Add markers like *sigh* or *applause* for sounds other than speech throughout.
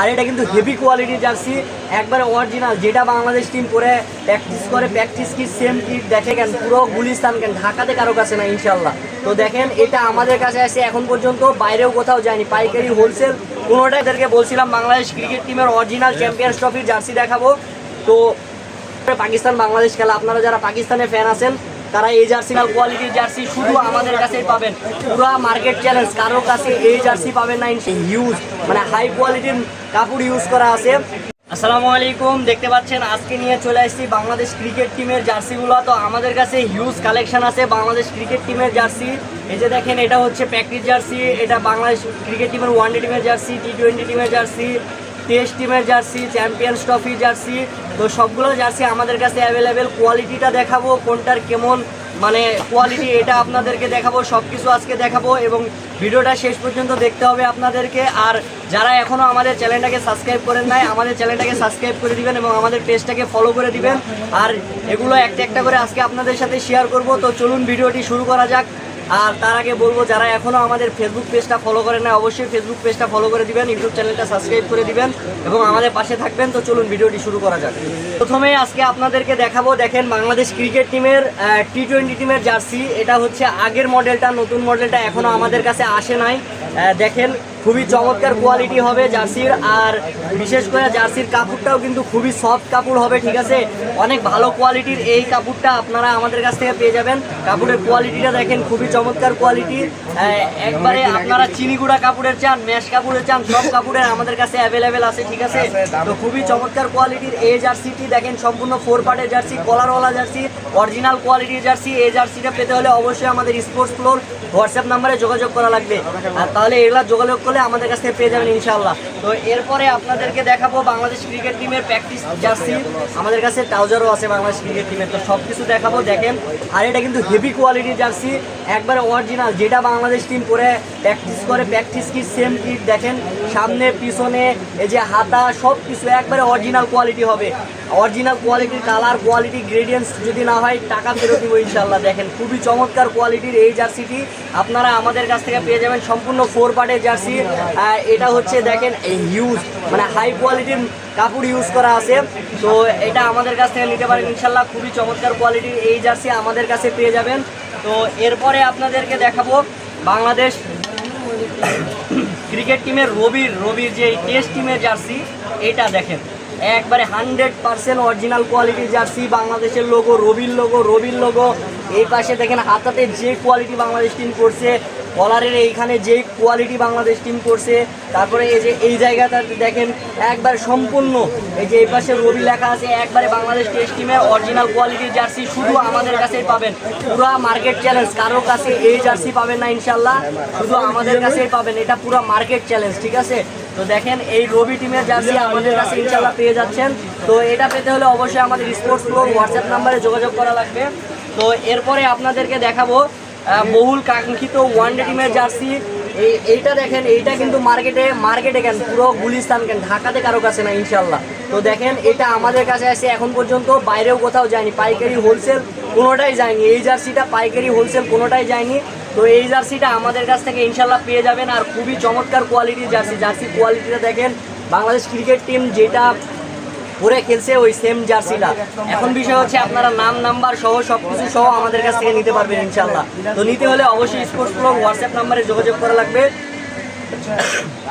আর এটা কিন্তু হেভি কোয়ালিটির জার্সি, একবারে অরিজিনাল যেটা বাংলাদেশ টিম করে প্র্যাকটিস করে প্র্যাকটিস কি সেম কিট দেখে কেন পুরো গুলিস্তান কেন, ঢাকাতে কারও কাছে না ইনশাল্লাহ তো দেখেন, এটা আমাদের কাছে আছে, এখন পর্যন্ত বাইরেও কোথাও যায়নি, পাইকারি হোলসেল কোনোটাই এদেরকে বলছিলাম, বাংলাদেশ ক্রিকেট টিমের অরিজিনাল চ্যাম্পিয়ন্স ট্রফির জার্সি দেখাবো। তো পাকিস্তান বাংলাদেশ খেলা, আপনারা যারা পাকিস্তানের ফ্যান আছেন তারা এই জার্সি কোয়ালিটির জার্সি শুধু আমাদের কাছেই পাবেন। পুরো মার্কেট চ্যালেঞ্জ কারোর কাছে এই জার্সি পাবেন না হিউজ মানে হাই কোয়ালিটির কাপড় ইউজ করা আছে। আসসালামু আলাইকুম, দেখতে পাচ্ছেন, আজকে নিয়ে চলে আসছি বাংলাদেশ ক্রিকেট টিমের জার্সিগুলো। তো আমাদের কাছে হিউজ কালেকশন আছে বাংলাদেশ ক্রিকেট টিমের জার্সি। এই যে দেখেন, এটা হচ্ছে প্র্যাকটিস জার্সি, এটা বাংলাদেশ ক্রিকেট টিমের ওয়ানডে টিমের জার্সি টি টোয়েন্টি টিমের জার্সি। টেস্ট টিমের জার্সি, চ্যাম্পিয়ন্স ট্রফি জার্সি, তো সবগুলো জার্সি আমাদের কাছে অ্যাভেলেবেল কোয়ালিটিটা দেখাবো, কোনটার কেমন মানে কোয়ালিটি এটা আপনাদেরকে দেখাবো সব কিছু আজকে দেখাবো এবং ভিডিওটা শেষ পর্যন্ত দেখতে হবে আপনাদেরকে। আর যারা এখনও আমাদের চ্যানেলটাকে সাবস্ক্রাইব করেন নাই, আমাদের চ্যানেলটাকে সাবস্ক্রাইব করে দিবেন এবং আমাদের পেজটাকে ফলো করে দিবেন। আর এগুলো একটা একটা করে আজকে আপনাদের সাথে শেয়ার করব। তো চলুন ভিডিওটি শুরু করা যাক। আর তার আগে বলব, যারা এখনও আমাদের ফেসবুক পেজটা ফলো করেন না অবশ্যই ফেসবুক পেজটা ফলো করে দিবেন ইউটিউব চ্যানেলটা সাবস্ক্রাইব করে দিবেন এবং আমাদের পাশে থাকবেন। তো চলুন ভিডিওটি শুরু করা যাক। প্রথমে আজকে আপনাদেরকে দেখাবো, দেখেন বাংলাদেশ ক্রিকেট টিমের টি টোয়েন্টি টিমের জার্সি এটা হচ্ছে আগের মডেলটা নতুন মডেলটা এখনও আমাদের কাছে আসে নাই। দেখেন খুবই চমৎকার কোয়ালিটি হবে জার্সির, আর বিশেষ করে জার্সির কাপড়টাও কিন্তু খুবই সফট কাপড় হবে, ঠিক আছে? অনেক ভালো কোয়ালিটির এই কাপড়টা আপনারা আমাদের কাছ থেকে পেয়ে যাবেন। কাপড়ের কোয়ালিটিটা দেখেন, খুবই চমৎকার কোয়ালিটি একবারে আপনারা চিনিগুড়া কাপড়ের চান ম্যাশ কাপড়ের চান, সব কাপড়ের আমাদের কাছে অ্যাভেলেবেল আছে, ঠিক আছে? তো খুবই চমৎকার কোয়ালিটির এই জার্সিটি দেখেন, সম্পূর্ণ ফোর পার্টের জার্সি কলারওয়ালা জার্সি অরিজিনাল কোয়ালিটির জার্সি। এই জার্সিটা পেতে হলে অবশ্যই আমাদের স্পোর্টস ফ্লোর হোয়াটসঅ্যাপ নাম্বারে যোগাযোগ করা লাগবে। আর তাহলে এগুলা যোগাযোগ করলে আমাদের কাছ থেকে পেয়ে যাবেন ইনশাল্লাহ তো এরপরে আপনাদেরকে দেখাবো বাংলাদেশ ক্রিকেট টিমের প্র্যাকটিস জার্সি আমাদের কাছে ট্রাউজারও আছে বাংলাদেশ ক্রিকেট টিমের। তো সব কিছু দেখাবো, দেখেন। আর এটা কিন্তু হেভি কোয়ালিটির জার্সি একবারে অরিজিনাল যেটা বাংলাদেশ টিম করে প্র্যাকটিস করে প্র্যাকটিস কি সেম কিট দেখেন। সামনে, পিছনে, এই যে হাতা সব কিছু একবারে অরিজিনাল কোয়ালিটি হবে। অরিজিনাল কোয়ালিটির কালার কোয়ালিটি গ্রেডিয়েন্টস যদি না হয়, টাকা ফেরত দিব ইনশাল্লাহ দেখেন, খুবই চমৎকার কোয়ালিটির এই জার্সিটি আপনারা আমাদের কাছ থেকে পেয়ে যাবেন সম্পূর্ণ ফোর পার্টের জার্সি এটা হচ্ছে দেখেন ইউজ মানে হাই কোয়ালিটির কাপড় ইউজ করা আছে। তো এটা আমাদের কাছ থেকে নিতে পারেন, ইনশাল্লাহ খুবই চমৎকার কোয়ালিটির এই জার্সি আমাদের কাছে পেয়ে যাবেন। তো এরপরে আপনাদেরকে দেখাবো বাংলাদেশ *coughs* ক্রিকেট টিমের রবির রবির যে টেস্ট টিমের জার্সি এটা দেখেন। একবারে হান্ড্রেড পার্সেন্ট অরিজিনাল কোয়ালিটির জার্সি, বাংলাদেশের লোগো রবির লোগো রবির লোগো এই পাশে দেখেন হাতাতে যে কোয়ালিটি বাংলাদেশ টিম করছে কলারের এইখানে যে কোয়ালিটি বাংলাদেশ টিম করছে। তারপরে এই যে এই জায়গাটা দেখেন একবার সম্পূর্ণ। এই যে এই পাশে রবি লেখা আছে, একবারে বাংলাদেশ টেস্ট টিমের অরিজিনাল কোয়ালিটির জার্সি শুধু আমাদের কাছেই পাবেন। পুরো মার্কেট চ্যালেঞ্জ কারোর কাছে এই জার্সি পাবেন না ইনশাল্লাহ শুধু আমাদের কাছেই পাবেন। এটা পুরো মার্কেট চ্যালেঞ্জ ঠিক আছে? তো দেখেন এই রবি টিমের জার্সি আমাদের কাছে ইনশাল্লাহ পেয়ে যাচ্ছেন। তো এটা পেতে হলে অবশ্যই আমাদের স্পোর্টস ফ্লোর হোয়াটসঅ্যাপ নাম্বারে যোগাযোগ করা লাগবে। তো এরপরে আপনাদেরকে দেখাবো বহুল কাঙ্ক্ষিত ওয়ানডে টিমের জার্সি। এই এইটা দেখেন এইটা কিন্তু মার্কেটে মার্কেটে কেন পুরো গুলিস্তান কেন ঢাকাতে কারও কাছে না ইনশাল্লাহ তো দেখেন এটা আমাদের কাছে আছে এখন পর্যন্ত বাইরেও কোথাও যায়নি পাইকারি হোলসেল কোনোটাই যায়নি। এই জার্সিটা পাইকারি হোলসেল কোনোটাই যায়নি। তো এই জার্সিটা আমাদের কাছ থেকে ইনশাল্লাহ পেয়ে যাবেন আর খুবই চমৎকার কোয়ালিটির জার্সি। জার্সি কোয়ালিটিটা দেখেন, বাংলাদেশ ক্রিকেট টিম যেটা পরে খেলছে ওই সেম জার্সিটা। এখন বিষয় হচ্ছে আপনারা নাম নাম্বার সহ সব কিছু সহ আমাদের কাছ থেকে নিতে পারবেন ইনশাল্লাহ তো নিতে হলে অবশ্যই স্পোর্টস ক্লাব হোয়াটসঅ্যাপ নাম্বারে যোগাযোগ করা লাগবে।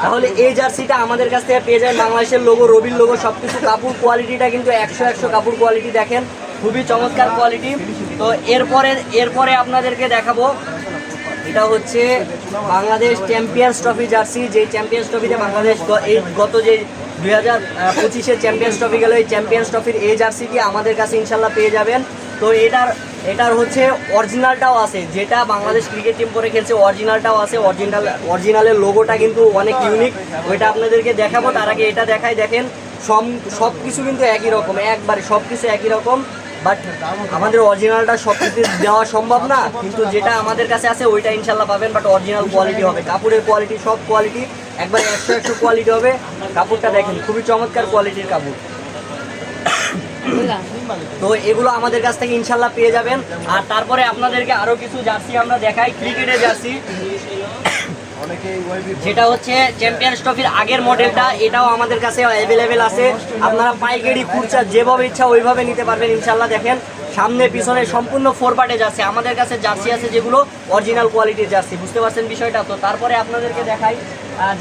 তাহলে এই জার্সিটা আমাদের কাছ থেকে পেয়ে যায় বাংলাদেশের লোগো রবির লোগো সব কিছু কাপড় কোয়ালিটিটা কিন্তু একশো একশো কাপড় কোয়ালিটি দেখেন, খুবই চমৎকার কোয়ালিটি তো এরপরে এরপরে আপনাদেরকে দেখাবো এটা হচ্ছে বাংলাদেশ চ্যাম্পিয়ন্স ট্রফি জার্সি যে চ্যাম্পিয়ন্স ট্রফিতে বাংলাদেশ এই গত যে দুই হাজার পঁচিশের চ্যাম্পিয়ন্স ট্রফি গেল, এই চ্যাম্পিয়ন্স ট্রফির এই জার্সিটি আমাদের কাছে ইনশাল্লাহ পেয়ে যাবেন। তো এটার এটার হচ্ছে অরিজিনালটাও আছে, যেটা বাংলাদেশ ক্রিকেট টিম করে খেলছে অরিজিনালটাও আছে অরিজিনাল অরিজিনালের লোগোটা কিন্তু অনেক ইউনিক ওইটা আপনাদেরকে দেখাবো, তার আগে এটা দেখাই, দেখেন সব সব কিছু কিন্তু একই রকম, একবারে সব কিছু একই রকম। বাট আমাদের অরিজিনালটা সব কিছু দেওয়া সম্ভব না, কিন্তু যেটা আমাদের কাছে আছে ওইটা ইনশাল্লাহ পাবেন বাট অরিজিনাল কোয়ালিটি হবে। কাপড়ের কোয়ালিটি সব কোয়ালিটি একবার একশো একশো কোয়ালিটি হবে। কাপড়টা দেখেন, খুবই চমৎকার কোয়ালিটির কাপড়। তো এগুলো আমাদের কাছ থেকে ইনশাল্লাহ পেয়ে যাবেন। আর তারপরে আপনাদেরকে আরও কিছু জার্সি আমরা দেখাই, ক্রিকেটের জার্সি। যেটা হচ্ছে চ্যাম্পিয়ন্স ট্রফির আগের মডেলটা, এটাও আমাদের কাছে অ্যাভেলেবেল আছে। আপনারা পাইকারি খুরচা যেভাবে ইচ্ছা ওইভাবে নিতে পারবেন ইনশাল্লাহ দেখেন, সামনে, পিছনে সম্পূর্ণ ফোর পার্টে জার্সি। আমাদের কাছে জার্সি আছে যেগুলো অরিজিনাল কোয়ালিটির জার্সি, বুঝতে পারছেন বিষয়টা? তো তারপরে আপনাদেরকে দেখাই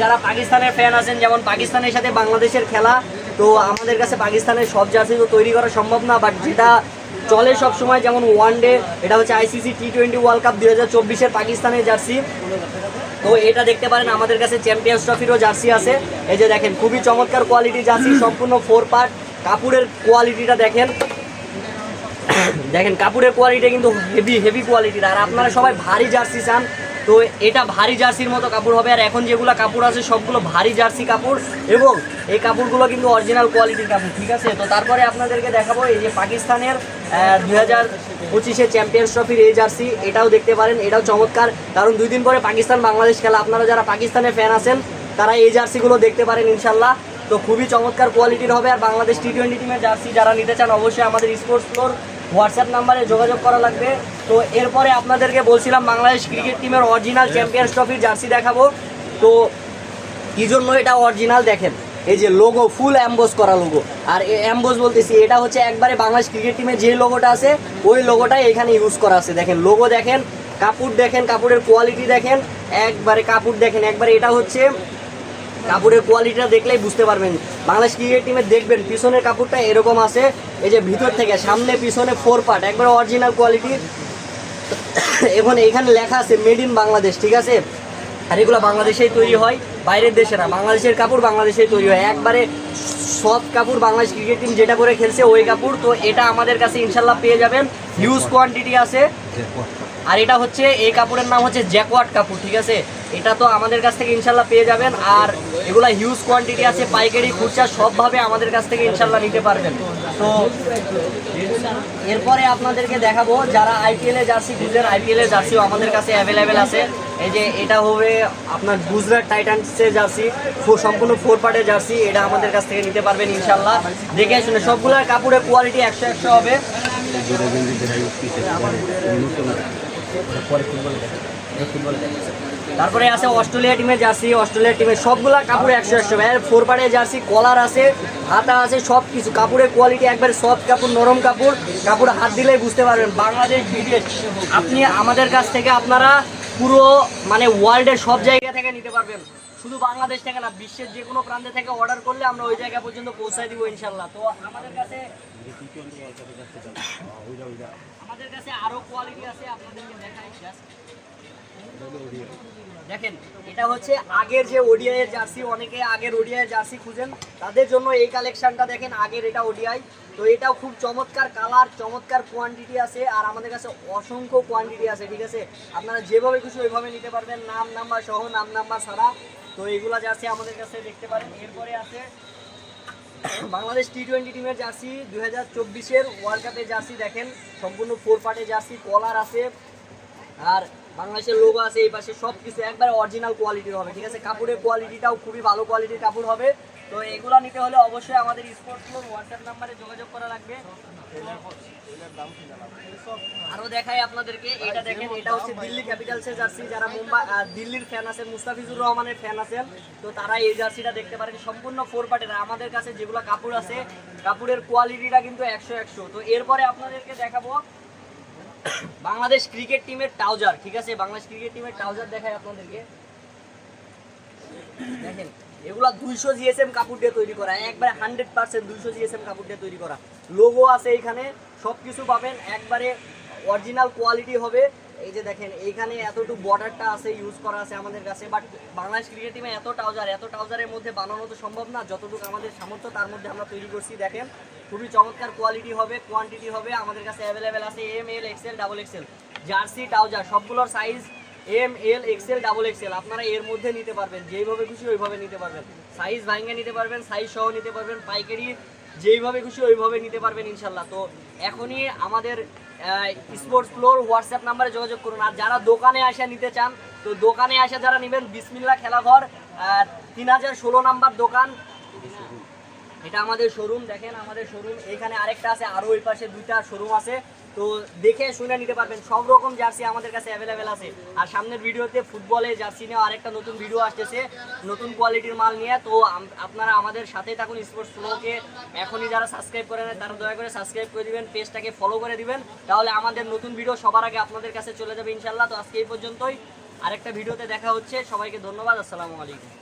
যারা পাকিস্তানের ফ্যান আছেন, যেমন পাকিস্তানের সাথে বাংলাদেশের খেলা, তো আমাদের কাছে পাকিস্তানের সব জার্সি তো তৈরি করা সম্ভব না বাট যেটা চলে সব সময়, যেমন ওয়ান ডে এটা হচ্ছে ICC T twenty world cup দুই হাজার চব্বিশের পাকিস্তানের জার্সি। তো এটা দেখতে পারেন, আমাদের কাছে চ্যাম্পিয়ন্স ট্রফিরও জার্সি আছে। এই যে দেখেন, খুবই চমৎকার কোয়ালিটি জার্সি, সম্পূর্ণ ফোর পার্ট কাপড়ের কোয়ালিটিটা দেখেন। দেখেন, কাপড়ের কোয়ালিটি কিন্তু হেভি হেভি কোয়ালিটির আর আপনারা সবাই ভারী জার্সি চান, তো এটা ভারী জার্সির মতো কাপড় হবে। আর এখন যেগুলো কাপড় আছে, সবগুলো ভারী জার্সি কাপড়। এবং এই কাপড়গুলো কিন্তু অরিজিনাল কোয়ালিটির কাপড়, ঠিক আছে? তো তারপরে আপনাদেরকে দেখাবো, এই যে পাকিস্তানের দুই হাজার পঁচিশে চ্যাম্পিয়ন্স ট্রফির এই জার্সি, এটাও দেখতে পারেন, এটাও চমৎকার। কারণ দুই দিন পরে পাকিস্তান বাংলাদেশ খেলা। আপনারা যারা পাকিস্তানের ফ্যান আছেন, তারা এই জার্সিগুলো দেখতে পারেন ইনশাল্লাহ। তো খুবই চমৎকার কোয়ালিটির হবে আর বাংলাদেশ টি টোয়েন্টি টিমের জার্সি যারা নিতে চান, অবশ্যই আমাদের স্পোর্টস ফ্লোর হোয়াটসঅ্যাপ নাম্বারে যোগাযোগ করা লাগবে। তো এরপরে আপনাদেরকে বলছিলাম, বাংলাদেশ ক্রিকেট টিমের অরিজিনাল চ্যাম্পিয়ন্স ট্রফির জার্সি দেখাবো। তো কি জন্য এটা অরিজিনাল দেখেন? এই যে লোগো ফুল অ্যাম্বোস করা লোগো আর অ্যাম্বোস বলতেছি, এটা হচ্ছে একবারে বাংলাদেশ ক্রিকেট টিমে যে লোগোটা আছে, ওই লোগোটাই এখানে ইউজ করা আছে। দেখেন লোগো দেখেন, কাপড় দেখেন, কাপড়ের কোয়ালিটি দেখেন, একবারে কাপড় দেখেন, একবারে এটা হচ্ছে কাপড়ের কোয়ালিটিটা দেখলেই বুঝতে পারবেন। বাংলাদেশ ক্রিকেট টিমের দেখবেন, পিছনের কাপড়টা এরকম আছে, এই যে ভিতর থেকে, সামনে, পিছনে ফোর পার্ট একবারে অরিজিনাল কোয়ালিটির *coughs* এবং এখানে লেখা আছে মেড ইন বাংলাদেশ, ঠিক আছে? আর এগুলো বাংলাদেশেই তৈরি হয় বাইরের দেশে না। বাংলাদেশের কাপড় বাংলাদেশেই তৈরি হয়। একবারে সব কাপড় বাংলাদেশ ক্রিকেট টিম যেটা করে খেলছে ওই কাপড়। তো এটা আমাদের কাছে ইনশাল্লাহ পেয়ে যাবেন। হিউজ কোয়ান্টিটি আছে। আর এটা হচ্ছে এই কাপড়ের নাম হচ্ছে জ্যাকওয়াট কাপড় ঠিক আছে? এটা তো আমাদের কাছ থেকে ইনশাল্লাহ পেয়ে যাবেন। আর এগুলা হিউজ কোয়ান্টিটি আছে, পাইকারি, খুচরা, সবভাবে আমাদের কাছ থেকে ইনশাল্লাহ নিতে পারবেন। তো এরপরে আপনাদেরকে দেখাবো, যারা আইপিএল জার্সি খুঁজছেন আইপিএল এর জার্সিও আমাদের কাছে অ্যাভেলেবেল আছে। এই যে এটা হবে আপনার গুজরাট টাইটান্সের জার্সি সম্পূর্ণ ফোর পার্টের জার্সি, এটা আমাদের কাছ থেকে নিতে পারবেন ইনশাল্লাহ। দেখে শুনে সবগুলোর কাপড়ের কোয়ালিটি একশো একশো হবে। তারপরে আছে অস্ট্রেলিয়া টিমের জার্সি অস্ট্রেলিয়া টিমের সবগুলা কাপড় একশো একশো। এর ফোর পার্টের জার্সি কলার আছে, হাতা আছে সব কিছু কাপড়ের কোয়ালিটি একবারে সফট কাপড়, নরম কাপড়। কাপড় হাত দিলেই বুঝতে পারবেন। বাংলাদেশ বিদেশ আপনি আমাদের কাছ থেকে আপনারা পুরো মানে ওয়ার্ল্ডের সব জায়গা থেকে নিতে পারবেন। শুধু বাংলাদেশ থেকে না, বিশ্বের যে কোনো প্রান্তে থেকে অর্ডার করলে আমরা ওই জায়গা পর্যন্ত পৌঁছায় দিব ইনশাল্লাহ তো আমাদের কাছে আমাদের কাছে আরও কোয়ালিটি আছে, আপনাদেরকে দেখাই। দেখেন, এটা হচ্ছে আগের যে ওডিআই এর জার্সি, অনেকে আগের ওডিআই জার্সি খুঁজেন, তাদের জন্য এই কালেকশনটা দেখেন, আগের এটা ওডিআই তো এটাও খুব চমৎকার কালার চমৎকার কোয়ান্টিটি আছে, আর আমাদের কাছে অসংখ্য কোয়ান্টিটি আছে, ঠিক আছে? আপনারা যেভাবে খুশি ওইভাবে নিতে পারবেন, নাম নাম্বার সহ, নাম নাম্বার ছাড়া। তো এগুলা জার্সি আমাদের কাছে দেখতে পারেন। এরপরে আছে বাংলাদেশ টি টোয়েন্টি টিমের জার্সি দু হাজার চব্বিশের ওয়ার্ল্ড কাপের জার্সি দেখেন। সম্পূর্ণ ফোর পার্টের জার্সি কলার আছে। আর বাংলাদেশের লোগো আছে এই পাশে। সব কিছু একবারে অরিজিনাল কোয়ালিটির হবে, ঠিক আছে? কাপড়ের কোয়ালিটিটাও খুবই ভালো কোয়ালিটির কাপড় হবে। তো এগুলো নিতে হলে অবশ্যই আমাদের স্পোর্টস ফ্লোর হোয়াটসঅ্যাপ নাম্বারে যোগাযোগ করা লাগবে। আরও দেখাই আপনাদেরকে, এটা দেখেন, এটা হচ্ছে দিল্লি ক্যাপিটালসের জার্সি যারা মুম্বাই দিল্লির ফ্যান আছেন, মুস্তাফিজুর রহমানের ফ্যান আছেন, তো তারা এই জার্সিটা দেখতে পারেন, সম্পূর্ণ ফোর পার্টের আমাদের কাছে যেগুলো কাপড় আছে, কাপড়ের কোয়ালিটিটা কিন্তু একশো একশো। তো এরপরে আপনাদেরকে দেখাবো বাংলাদেশ ক্রিকেট টিমের টাউজার ঠিক আছে? বাংলাদেশ ক্রিকেট টিমের টাউজার দেখাই আপনাদেরকে। দেখেন এগুলা দুইশো জিএসএম কাপড় দিয়ে তৈরি করা, একবারে হান্ড্রেড পার্সেন্ট দুইশো জিএসএম কাপড় দিয়ে তৈরি করা। লোগো আছে এইখানে সব কিছু পাবেন, একবারে অরিজিনাল কোয়ালিটি হবে। এই যে দেখেন, এইখানে এতটুকু বর্ডারটা আছে ইউজ করা আছে আমাদের কাছে বাট বাংলাদেশ ক্রিকেট টিমে এত ট্রাউজার এত ট্রাউজারের মধ্যে বানানো তো সম্ভব না, যতটুকু আমাদের সামর্থ্য তার মধ্যে আমরা তৈরি করছি, দেখেন। খুবই চমৎকার কোয়ালিটি হবে কোয়ান্টিটি হবে, আমাদের কাছে অ্যাভেলেবেল আছে M L XL double XL jersey trouser সবগুলোর size M L XL double XL আপনারা এর মধ্যে নিতে পারবেন, যেইভাবে খুশি ওইভাবে নিতে পারবেন। সাইজ ভাঙে নিতে পারবেন সাইজ সহ নিতে পারবেন, পাইকারি যেইভাবে খুশি ওইভাবে নিতে পারবেন ইনশাল্লাহ। তো এখনই আমাদের স্পোর্টস ফ্লোর হোয়াটসঅ্যাপ নাম্বারে যোগাযোগ করুন। আর যারা দোকানে আসা নিতে চান, তো দোকানে আসা যারা নেবেন বিসমিল্লা খেলাঘর তিন হাজার ষোলো নাম্বার দোকান। এটা আমাদের শোরুম দেখেন আমাদের শোরুম এখানে আরেকটা আছে আরও ওই পাশে দুইটা শোরুম আছে। তো দেখে শুনে নিতে পারবেন। সব রকম জার্সি আমাদের কাছে অ্যাভেলেবেল আছে। আর সামনের ভিডিওতে ফুটবলে জার্সি নিয়ে আরেকটা নতুন ভিডিও আসতেছে। নতুন কোয়ালিটির মাল নিয়ে। তো আপনারা আমাদের সাথেই থাকুন স্পোর্টস ফ্লোকে এখনই যারা সাবস্ক্রাইব করে নেয় তারা দয়া করে সাবস্ক্রাইব করে দিবেন পেজটাকে ফলো করে দিবেন। তাহলে আমাদের নতুন ভিডিও সবার আগে আপনাদের কাছে চলে যাবে ইনশাল্লাহ তো আজকে এই পর্যন্তই। আরেকটা ভিডিওতে দেখা হচ্ছে। সবাইকে ধন্যবাদ। আসসালামু আলাইকুম।